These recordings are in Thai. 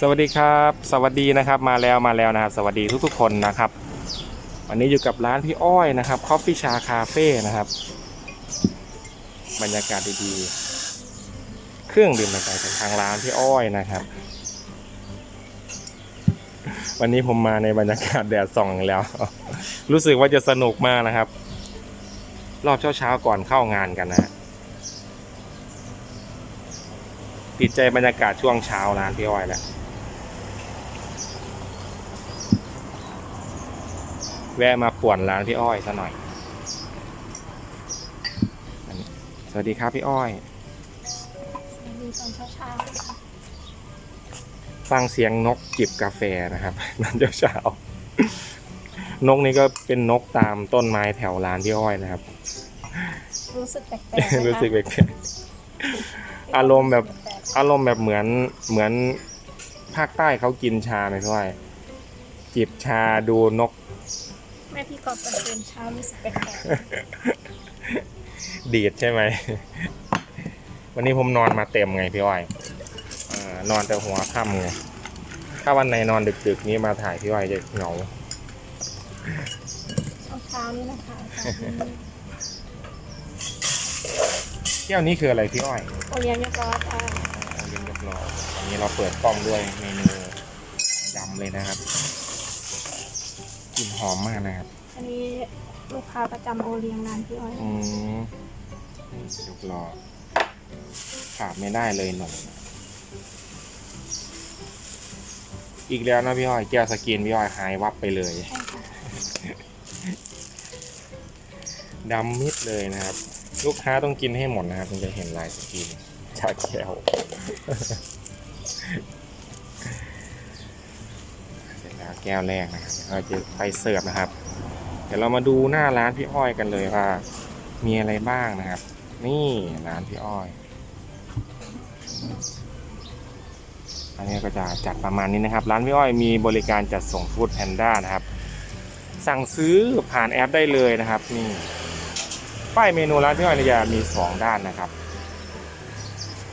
สวัสดีครับ สวัสดีนะครับมาแล้วมาแล้วนะครับ สวัสดีทุกๆคนนะครับ วันนี้อยู่กับร้านพี่อ้อยนะครับคอฟฟี่ชาคาเฟ่นะครับ บรรยากาศดีๆ เครื่องดื่มต่างๆจากทางร้านพี่อ้อยนะครับ วันนี้ผมมาในบรรยากาศแดดส่องแล้ว รู้สึกว่าจะสนุกมากนะครับ รอบเช้าๆก่อนเข้างานกันนะฮะติดใจบรรยากาศช่วงเช้าร้านพี่อ้อยแหละ แวะมาป่วนร้านพี่อ้อยซะหน่อยอันนี้สวัสดีครับพี่อ้อยมีตอนเช้าเช้าๆค่ะฟังเสียงนกจิบกาแฟนะครับนั่นเช้าๆนกนี้ก็เป็นนกตามต้นไม้แถวร้านพี่อ้อยนะครับ รู้สึกแปลกๆไหมคะรู้สึกแบบอารมณ์แบบแปลกอารมณ์แบบเหมือนเหมือนภาคใต้เขากินชาไหมพี่อ้อยจิบชาดูนกๆ แม่พี่กอบตอนตื่นเช้ารู้สึกแปลกดีดใช่ไหม วันนี้ผมนอนมาเต็มไงพี่อ้อยเออนอนแต่หัวค่ำไง ถ้าวันไหนนอนดึกๆนี้มาถ่ายพี่อ้อยจะเหงาๆเช้าๆนี่นะคะอากาศดีเที่ยวนี้คืออะไรพี่อ้อยโอเลี้ยงยกล้อจ้าเอาเรียนยกล้อวันนี้เราเปิดกล้องด้วยเมนูยำเลยนะครับ กลิ่นหอมมากนะครับอันนี้ลูกค้าประจำโอเลี้ยงร้านพี่อ้อยอืมนี่ยกล้อขาดไม่ได้เลยหนุ่มอีกแล้วนะพี่อ้อยแก้วสกินพี่อ้อยหายวับไปเลยใช่ค่ะดำมิดเลยนะครับ ลูกค้าต้องกินให้หมดนะครับถึงจะเห็นลายสกรีนชาแก้ว แก้วแรกนะครับเราจะไปเสิร์ฟนะครับ เดี๋ยวเรามาดูหน้าร้านพี่อ้อยกันเลยว่า มีอะไรบ้างนะครับ นี่ร้านพี่อ้อยอันนี้ก็จะจัดประมาณนี้นะครับ ร้านพี่อ้อยมีบริการจัดส่งฟู้ดแพนด้านะครับ สั่งซื้อผ่านแอปได้เลยนะครับนี่ป้ายเมนูร้านพี่อ้อยเนี่ยจะมีสองด้านนะครับ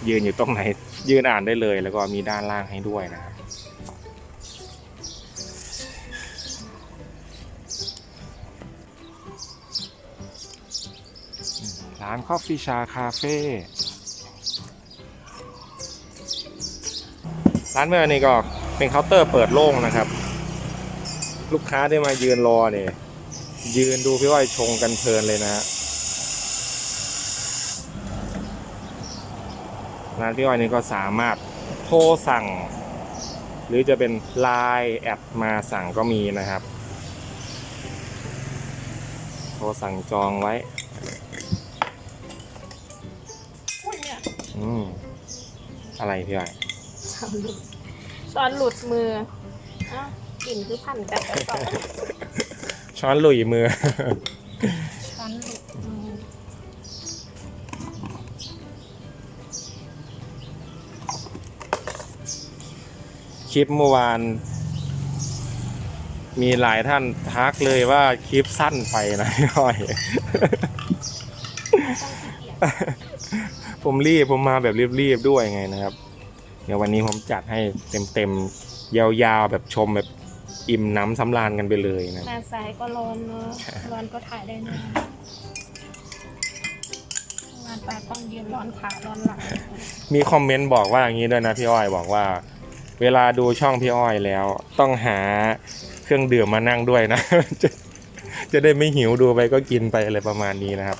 ยืนอยู่ตรงไหนยืนอ่านได้เลย แล้วก็มีด้านล่างให้ด้วยนะครับานคอฟฟี่ชาคาเฟ่ร้านเมื่อนี้ก็เป็นเคาน์เตอร์เปิดโล่งนะครับ ลูกค้าได้มายืนรอเนี่ยยืนดูพี่อ้อยชงกันเพลินเลยนะฮะร้านพี่อ้อยนี่ก็สามารถโทรสั่ง หรือจะเป็นไลน์แอดมาสั่งก็มีนะครับ โทรสั่งจองไว้ อะไรพี่อ้อยช้อนหลุดช้อนหลุดมือเอ้ากลิ่นคือพันกันไปก่อนช้อนหลุยมือ ช้อนหลุดมือคลิปเมื่อวาน มีหลายท่านทักเลยว่าคลิปสั้นไปนะพี่อ้อย ผมรีบผมมาแบบรีบๆด้วยไงนะครับ เดี๋ยววันนี้ผมจัดให้เต็มๆยาวๆแบบชมแบบอิ่มน้ำสำราญกันไปเลยนะหน้าซ้ายก็ร้อนเนอะร้อนก็ถ่ายได้นานงานตากล้องยืนร้อนขาร้อนหลังมีคอมเมนต์บอกว่าอย่างนี้ด้วยนะพี่อ้อยบอกว่า เวลาดูช่องพี่อ้อยแล้ว ต้องหาเครื่องดื่มมานั่งด้วยนะ จะจะได้ไม่หิวดูไปก็กินไปอะไรประมาณนี้นะครับ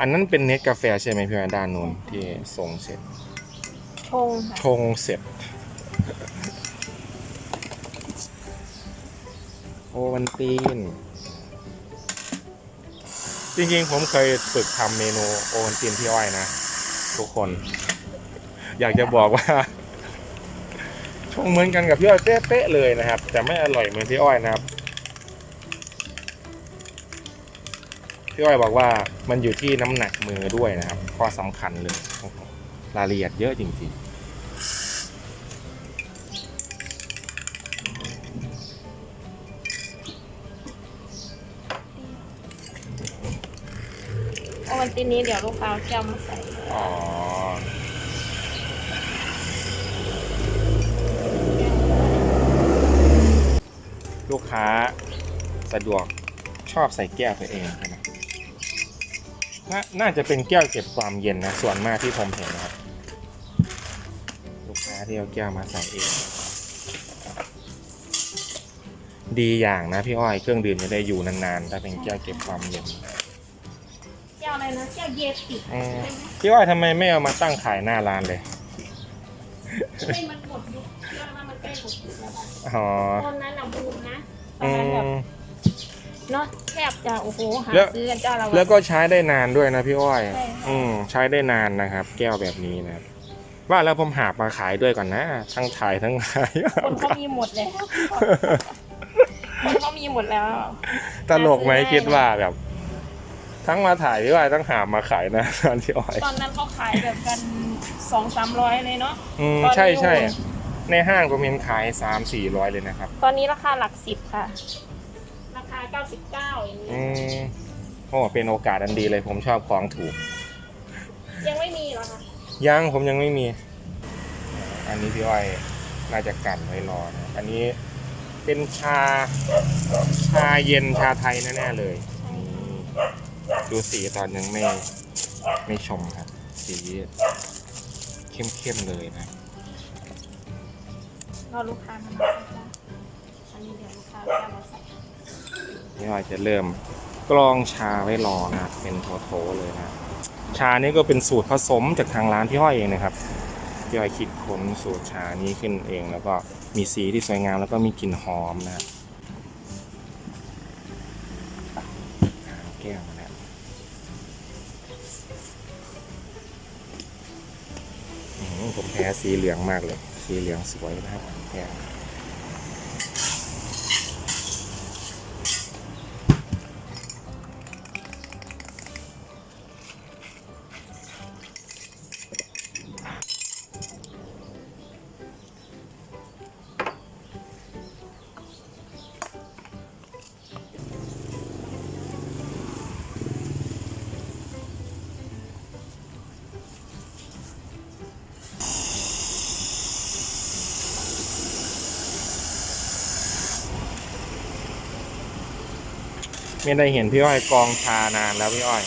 อันนั้นเป็นเน็ตกาแฟใช่ไหมพี่อ้อยด้านนู้นที่ส่งเสร็จ ชงค่ะชงเสร็จ โอวันตีน จริงๆ ผมเคยฝึกทำเมนูโอวันตีนพี่อ้อยนะ ทุกคน อยากจะบอกว่า ชงเหมือนกันกับพี่อ้อยเป๊ะๆเลยนะครับ แต่ไม่อร่อยเหมือนพี่อ้อยนะครับ พี่อ้อยบอกว่ามันอยู่ที่น้ำหนักมือด้วยนะครับ ข้อสำคัญเลยโอ้โหรายละเอียดเยอะจริงโอวันตินนี้เดี๋ยวลูกค้าเอาแก้วมาใส่ๆอ๋อ ลูกค้าสะดวกชอบใส่แก้วตัวเองใช่ไหม นาน่าจะเป็นแก้วเก็บความเย็นนะ ส่วนมากที่ผมเห็นนะครับ ลูกค้าที่เอาแก้วมาใส่เอง ดีอย่างนะพี่อ้อย เครื่องดื่มจะได้อยู่นานๆ ถ้าเป็นแก้วเก็บความเย็นแก้วอะไรนะแก้วเยติเออพี่อ้อยทำไมไม่เอามาตั้งขายหน้าร้านเลยไม่มันหมดยุคแก้วนั้นมันใกล้หมดยุคแล้วอะอ๋อตอนนั้นเราบูมนะตออืนนั้นแบบม เนาะแทบจะโอ้โหหาแล้ว ซื้อกันเจ้าละวัน แล้วก็ใช้ได้นานด้วยนะพี่อ้อย ใช่ค่ะ อืมใช้ได้นานนะครับ แก้วแบบนี้นะครับ ว่าแล้วผมหาบมาขายด้วยก่อนนะ ทั้งถ่ายทั้งขาย คนเขามีหมดแล้วคนเขามีหมดแล้ว ตลกไหมคิดว่าแบบ ทั้งมาถ่ายพี่อ้อยทั้งหาบมาขายนะร้านพี่อ้อย ตอนนั้นเขาขายแบบกันสองสามร้อยเลยเนาะ อืมตอนนี้ใช่ใช่อยู่ในห้างผมเห็นขายสามสี่ร้อยเลยนะครับ ตอนนี้ราคาหลักสิบค่ะราคาเก้าสิบเก้าอย่างนี้อืมโอ้เป็นโอกาสอันดีเลยผมชอบของถูก ยังไม่มีเหรอคะยังผมยังไม่มี อันนี้พี่อ้อยน่าจะกันไว้รอนะอันนี้เป็นชา ชาเย็นชาไทยแน่ๆเลยนี่ดูสีตอนยังไม่ไม่ชมครับ สีเข้มๆเลยนะ รอลูกค้ามาใส่จ้ะอันนี้เดี๋ยวลูกค้าเอามาใส่ พี่อ้อยจะเริ่มกรองชาไว้รอนะเป็นโถๆเลยนะ ชานี้ก็เป็นสูตรผสมจากทางร้านพี่อ้อยเองนะครับพี่อ้อยคิดค้นสูตรชานี้ขึ้นเอง แล้วก็มีสีที่สวยงามแล้วก็มีกลิ่นหอมนะแก้วมาแล้วผมแพ้สีเหลืองมากเลย สีเหลืองสวยนะครับแก้ว ไม่ได้เห็นพี่อ้อยกรองชานานแล้วพี่อ้อย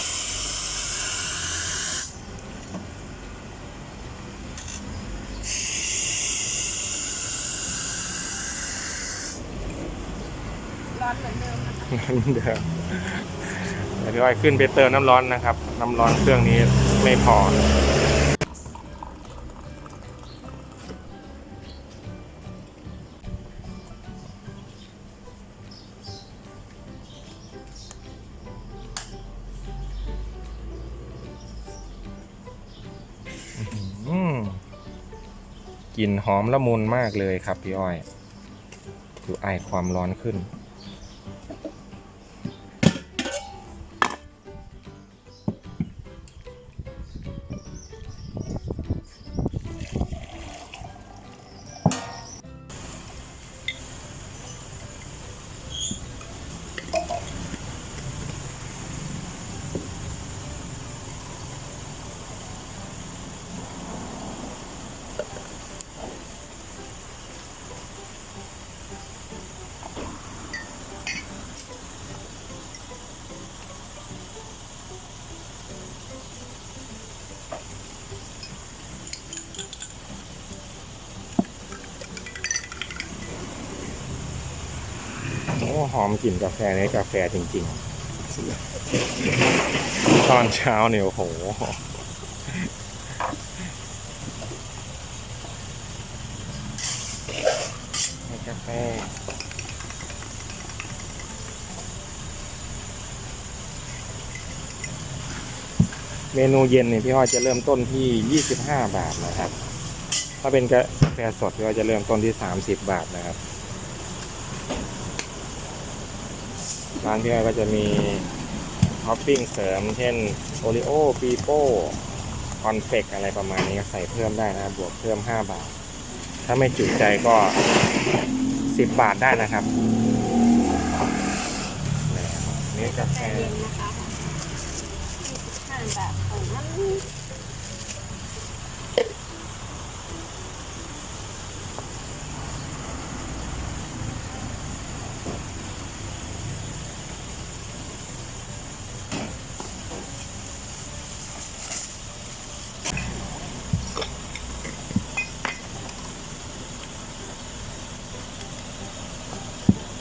ร้อนเหมือนเดิมนะคะเดิมแต่พี่อ้อยขึ้นไปเติมน้ำร้อนนะครับ น้ำร้อนเครื่องนี้ไม่พออื กลิ่นหอมละมุนมากเลยครับพี่อ้อยดูไอความร้อนขึ้น หอมกลิ่นกาแฟนี่กาแฟจริงๆ ตอนเช้าเนี่ยโอ้โหกาแฟเมนูเย็นเนี่ยพี่อ้อยจะเริ่มต้นที่ 25 บาทนะครับ ถ้าเป็นกาแฟสดพี่อ้อยจะเริ่มต้นที่ 30 บาทนะครับ ร้านพี่อ้อยก็จะมีท็อปปิ้งเสริม เช่นโอริโอปีโป้คอนเฟกอะไรประมาณนี้ก็ใส่เพิ่มได้นะครับบวกเพิ่ม 5 บาท ถ้าไม่จุใจก็ 10 บาทได้นะครับนี่กาแฟ เย็นนะคะห้าบาทของนั้น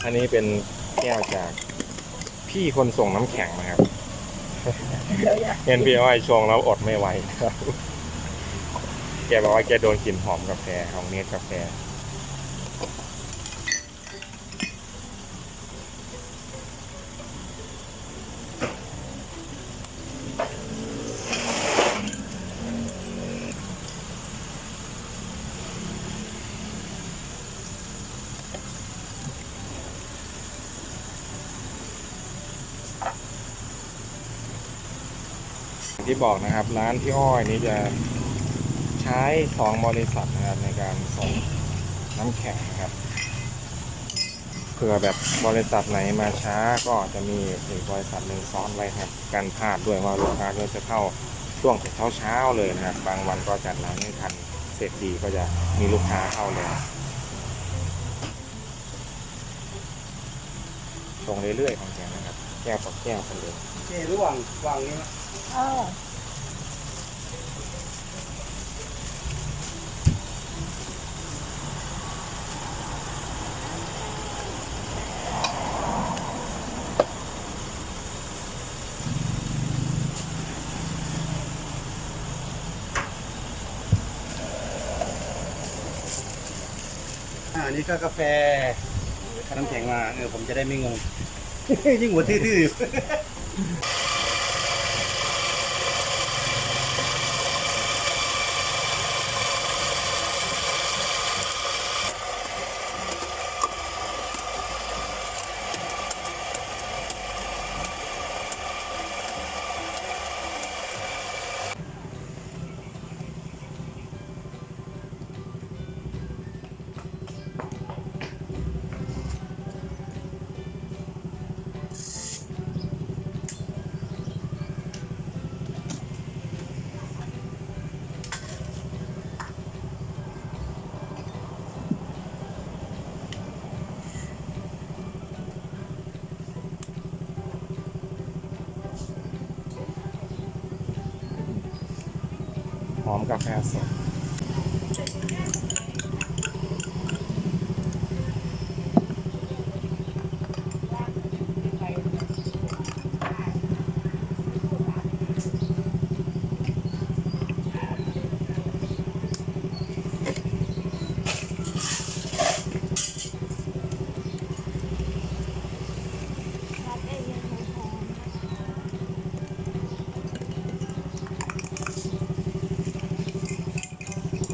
อั นนี้เป็นแก้วจากพี่คนส่งน้ำแข็งนะครับ เห็นพี่อ้อยชงแล้วอดไม่ไหวนะครับ แกบอกว่าแกโดนกลิ่นหอมกาแฟของเนสกาแฟ บอกนะครับ ร้านพี่อ้อยนี้จะใช้สองบริษัทนะครับในการส่งน้ำแข็งนะครับเผื่อแบบบริษัทไหนมาช้าก็จะมีอีกบริษัทหนึ่งซ้อนไว้ครับกันพลาดด้วยว่าลูกค้าก็จะเข้าช่วงเช้าเช้าๆเลยนะครับ บางวันก็จัดร้านไม่ทันเสร็จดีก็จะมีลูกค้าเข้าแล้วชงเรื่อยๆของแกนะครับ แก้วต่อแก้วกันเลยนี่ระหว่างวางนี้นะอ้าว ที่ก็กาแฟน้ำแข็งมาเออผมจะได้ไม่งง ยิ่งหัวทื่อๆ อยู่หอมกาแฟสด ร้านเองยังหอม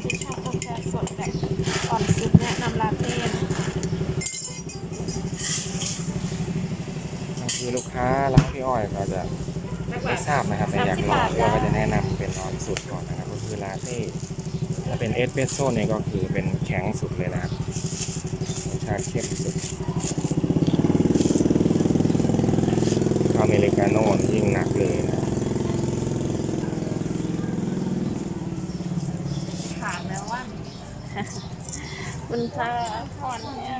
ที่ชอบกาแฟสดแบบอ่อนสุดแนะนำลาเต้นะ บางทีลูกค้าร้านพี่อ้อยก็จะไม่ ทราบนะครับแต่อยากลองพี่อ้อยก็จะแนะนำเป็นออนสุดก่อนนะครับ ก็คือลาเต้ถ้าเป็นเอสเปรสโซ่เนี่ยก็คือเป็นแข็งสุดเลยนะครับรสชาติเข้มสุดอเมริกาโน่ยิ่งหนักเลยนะถามแล้วว่ามันจะผ่อนเนี่ย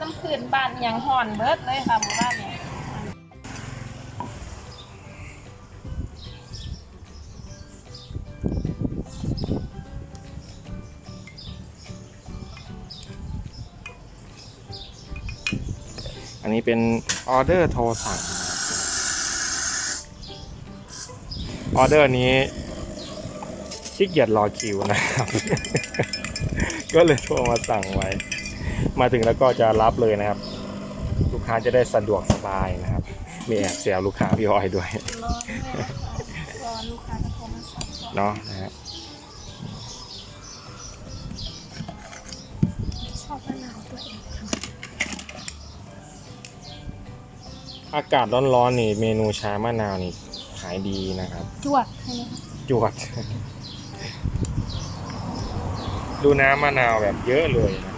น้ำ พื้นบ้านยังห่อนเบิดเลยค่ะหมู่บ้านเนี่ยอันนี้เป็นออเดอร์โทรสั่งออเดอร์นี้ขี้เกียจรอคิวนะครับ ก็เลยโทรมาสั่งไว้ มาถึงแล้วก็จะรับเลยนะครับ ลูกค้าจะได้สะดวกสบายนะครับ มีแอบแซวลูกค้าพี่อ้อยด้วยร้อนเลยค่ะรอลูกค้าจะโทรมาสั่งก่อนเนาะนะฮะชอบมะนาวตัวเองค่ะอากาศร้อนๆนี่เมนูชามะนาวนี่ขายดีนะครับ จวดใช่ไหมคะจวด ดูน้ำมะนาวแบบเยอะเลยนะ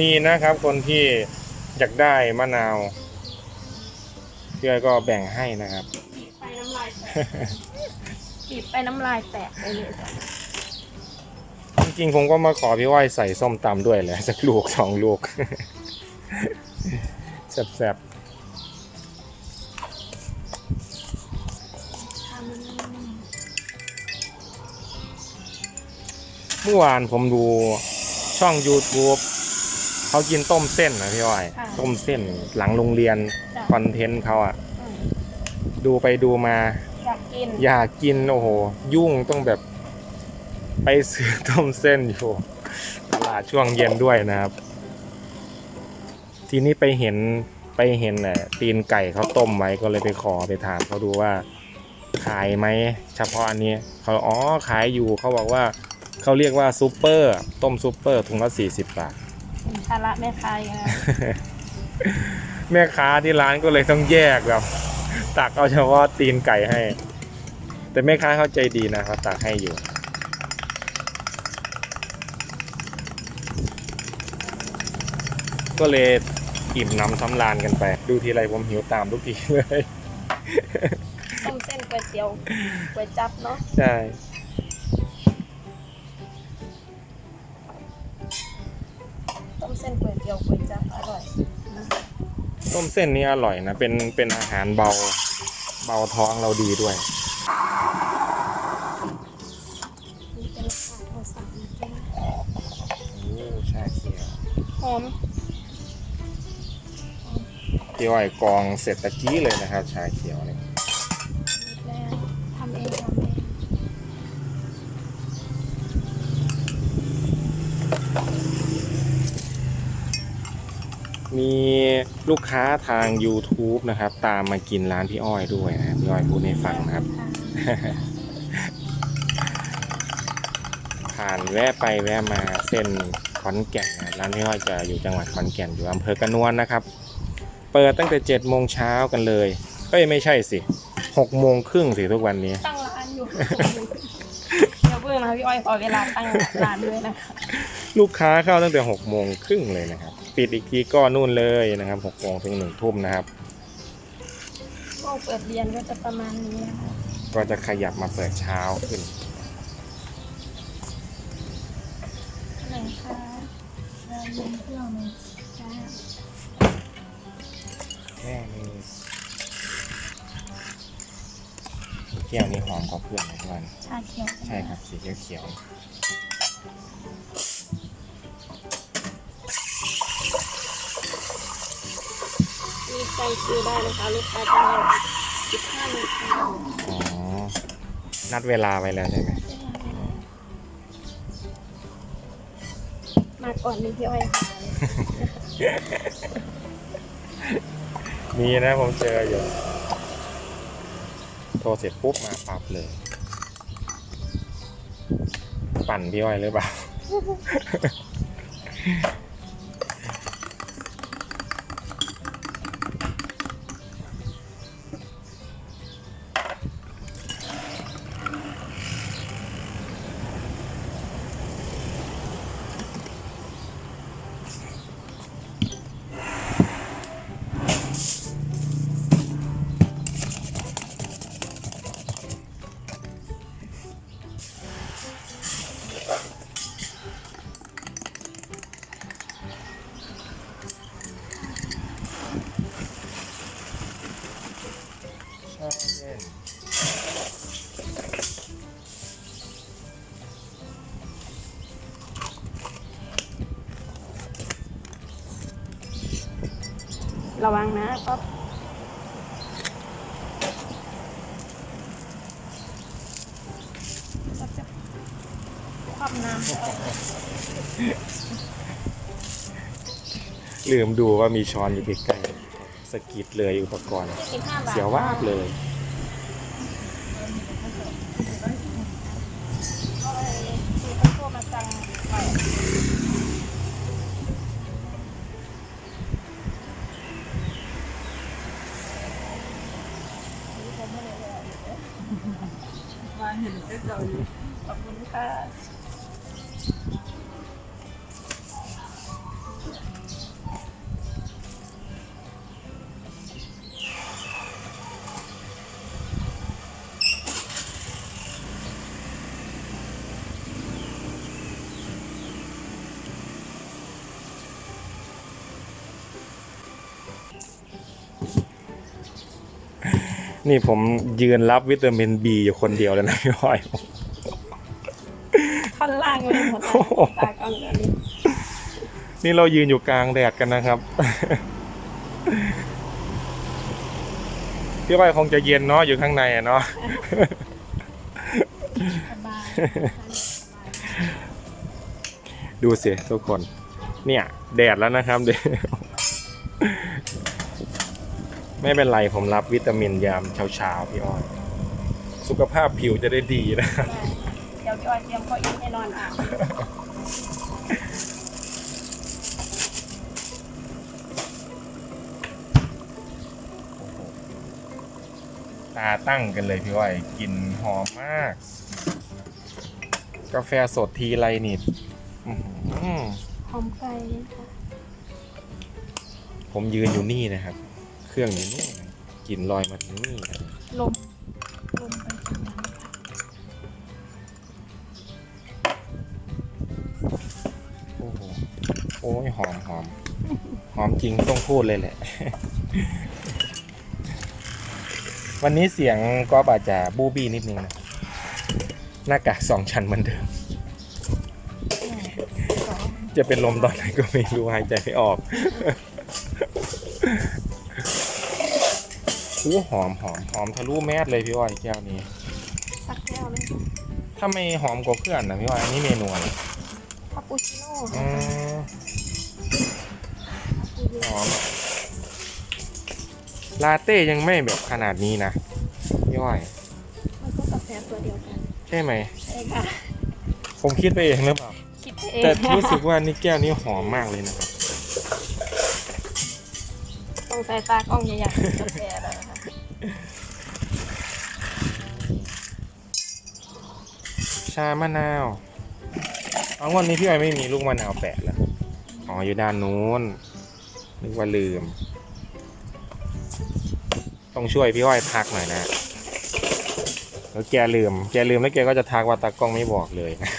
มีนะครับคนที่อยากได้มะนาวพี่อ้อยก็แบ่งให้นะครับ บีบไปน้ำลายแตกบีบไปน้ำลายแตกไปเลยจ้ะจริงๆผมก็มาขอพี่อ้อยใส่ส้มตำด้วยแหละสักลูกสองลูกแซ่บทำมันๆเมื่อวานผมดูช่อง YouTube เขากินต้มเส้นนะพี่อ้อยต้มเส้นหลังโรงเรียนจ้ะ คอนเทนต์เขาอะอืมดูไปดูมา อยากกินอยากกินโอ้โห ยุ่งต้องแบบ ไปซื้อต้มเส้นอยู่ ตลาดช่วงเย็นด้วยนะครับ ทีนี้ไปเห็นไปเห็นน่ะตีนไก่เขาต้มไว้ก็เลยไปขอไปถามเขาดูว่า ขายไหมเฉพาะอันนี้เขาอ๋อขายอยู่เขาบอกว่าเขาเรียกว่าซูเปอร์ ต้มซูเปอร์ถุงละ40 บาทเป็น ภาระแม่ค้าอย่างนั้นแม่ค้าที่ร้านก็เลยต้องแยกแบบตักเอาเฉพาะตีนไก่ให้ แต่แม่ค้าเข้าใจดีนะเขาตักให้อยู่ก็เลยอิ่มน้ำสำราญกันไป ดูทีไรผมหิวตามทุกทีเลย ต้มเส้นก๋วยเตี๋ยวก๋วยจับเนาะใช่ ต้มเส้นนี้อร่อยนะ เป็นเป็นอาหารเบาเบาท้องเราดีด้วยนี่เป็นราคาโทรศัพท์นะจ๊ะโอ้ชาเขียวหอมพี่อ้อยกองเสร็จตะกี้เลยนะครับ ชาเขียวเนี่ยแล้ว มีลูกค้าทาง YouTube นะครับ ตามมากินร้านพี่อ้อยด้วยนะพี่อ้อยพูดให้ฟังนะครับ ผ่านแวะไปแวะมาเส้นขอนแก่นนะร้านพี่อ้อยจะอยู่จังหวัดขอนแก่นอยู่อำเภอกระนวนนะครับ เปิดตั้งแต่7จ็ดโมงเช้ากันเลยเอ้ยไม่ใช่สิหกโมงครึ่งสิทุกวันนี้ ตั้งร้านอยู่ เดี๋ยวเพิ่งนะพี่อ้อยขอเวลาตั้งร้านด้วยนะคะ ลูกค้าเข้าตั้งแต่หกโมงครึ่งเลยนะครับ ปิดอีกทีก็นู่นเลยนะครับหกโมงถึงหนึ่งทุ่มนะครับช่วงเปิดเรียนก็จะประมาณนี้นะคะก็จะขยับมาเปิดเช้าขึ้นไหนคะร้านเลี้ยงเที่ยวเลยจ้าแม่มีแก้วนี้หอมกว่าเพื่อนเลยทุกวันชาเขียวใช่ครับสีเขียวมี ใจคิวได้นะคะลูกค้าจะมาสิบห้านาทีๆอ๋อ นัดเวลาไว้แล้วใช่ไหมมาก่อนมีพี่อ้อยค่ะมีนะผมเจออยู่ โทรเสร็จปุ๊บมาปั๊บเลย ปั่นพี่อ้อยหรือเปล่า ระวังนะก็ก็จะคว่ำน้ำไปเอาลืมดูว่ามีช้อนอยู่ใกล้ๆสะกิดเลยอุปกรณ์สิบห้าบาท เสียววาบเลย นี่ผมยืนรับวิตามินบีอยู่คนเดียวแล้วนะพี่อ้อยท่อนล่างเลยหมดตากล้องเดี๋ยวนี้นี่เรายืนอยู่กลางแดดกันนะครับ พี่อ้อยคงจะเย็นเนาะอยู่ข้างในอะเนาะสบายดูสิทุกคน เนี่ย แดดแล้วนะครับเดี๋ยว ไม่เป็นไรผมรับวิตามินยามเช้าๆพี่อ้อยสุขภาพผิวจะได้ดีนะครับเดี๋ยวพี่ออยเตรียมเก้าอี้ให้นอนอะตาตั้งกันเลยพี่อ้อยกลิ่นหอมมาก กาแฟสดทีไรนี่อื้อหือหอมไก่ค่ะผมยืนอยู่นี่นะครับ เครื่องอยู่นี่กลิ่นลอยมาถึงนี่ลมลมไปทางนั้นโอ้โหโอ้ยหอมหอมหอมจริงต้องพูดเลยแหละ วันนี้เสียงก็อาจจะบูบี้นิดนึงนะหน้ากากสองชั้นเหมือนเดิม จะเป็นลมตอนไหนก็ไม่รู้หายใจไม่ออก อู้หอมหอมหอมทะลุแมสเลยพี่อ้อยแก้วนี้ สักแก้วเลยค่ะถ้าไม่หอมกว่าเพื่อนนะพี่อ้อยอันนี้เมนูอะไรคาปูชิโน่อืค่ะมคาปูชิโน่หอมลาเต้ยังไม่แบบขนาดนี้นะพี่อ้อย มันก็กาแฟตัวเดียวกันใช่ไหม ใช่ค่ะผมคิดไปเองหรือเปล่า คิดเองแต่รู้สึกว่านี่แก้วนี้หอมมากเลยนะครับ ต้องใส่ตากล้องใหญ่ๆกาแฟเลยค่ะ ชามะนาวเอาวันนี้พี่อ้อไม่มีลูกมะนาวแปะแล้ว อ๋อ อยู่ด้านนู้น นึกว่าลืม ต้องช่วยพี่อ้อยทักหน่อยนะ แล้วแกลืม แกลืมแล้วแกก็จะทักว่าตากล้องไม่บอกเลยนะ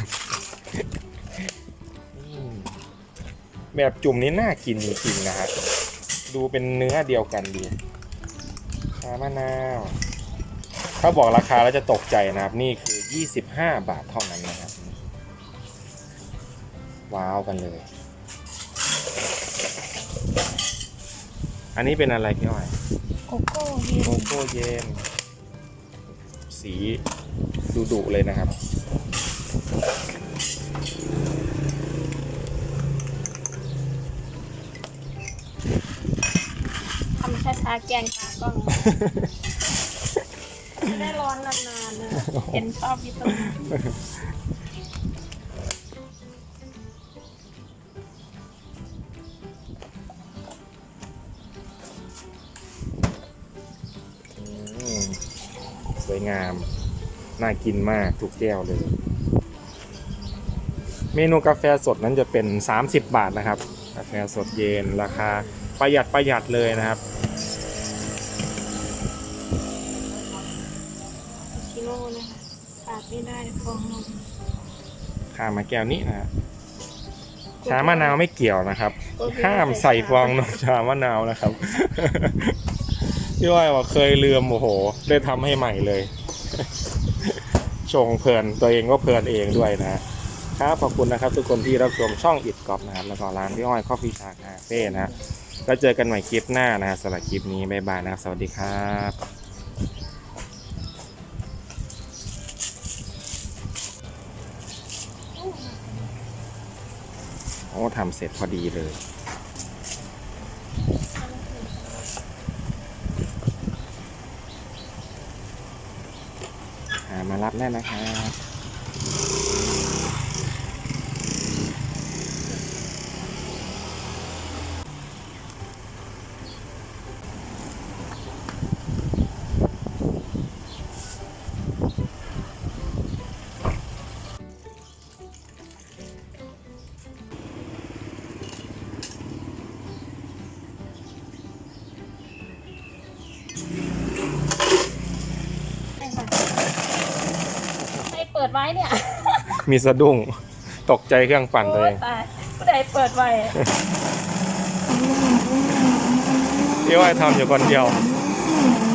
แบบจุ่มนี้น่ากินจริงๆนะครับ ดูเป็นเนื้อเดียวกันดี ชามะนาว ถ้าบอกราคาแล้วจะตกใจนะครับนี่คือ 25 บาทเท่านั้นนะครับ ว้าวกันเลย อันนี้เป็นอะไรพี่อ้อยโกโก้เย็นโกโก้เย็นสีดุดุๆเลยนะครับ ทำช้าแกงตากล้องไม่ได้ร้อนนานๆเลยเห็นชอบวิตามินอืมสวยงาม น่ากินมากทุกแก้วเลย เมนูกาแฟสดนั้นจะเป็น 30 บาทนะครับ กาแฟสดเย็นราคาประหยัดประหยัดเลยนะครับามมาแก้วนี้นะฮะชามะนาวไม่เกี่ยวนะครับ ห้ามใส่ฟองนมชามะนาวนะครับพี่ว่าว่าเคยลืมโอ้โห ได้ทำให้ใหม่เลยชงเพลินตัวเองก็เพลินเองด้วยนะครับขอบคุณนะครับ ทุกคนที่รับชมช่องอิดกอบนะครับแล้วก็ร้านพี่อ้อย Coffee Shark Cafe นะฮะแล้วเจอกันใหม่คลิปหน้านะฮะสำหรับคลิปนี้บ๊ายบายนะครับ สวัสดีครับ โอ้ทำเสร็จพอดีเลยหามารับได้นะครับ มีสะดุ้ง ตกใจเครื่องปั่นตัวเองโยตายผู้ใดเปิดไว้พี่อ้อยทำอยู่คนเดียวเ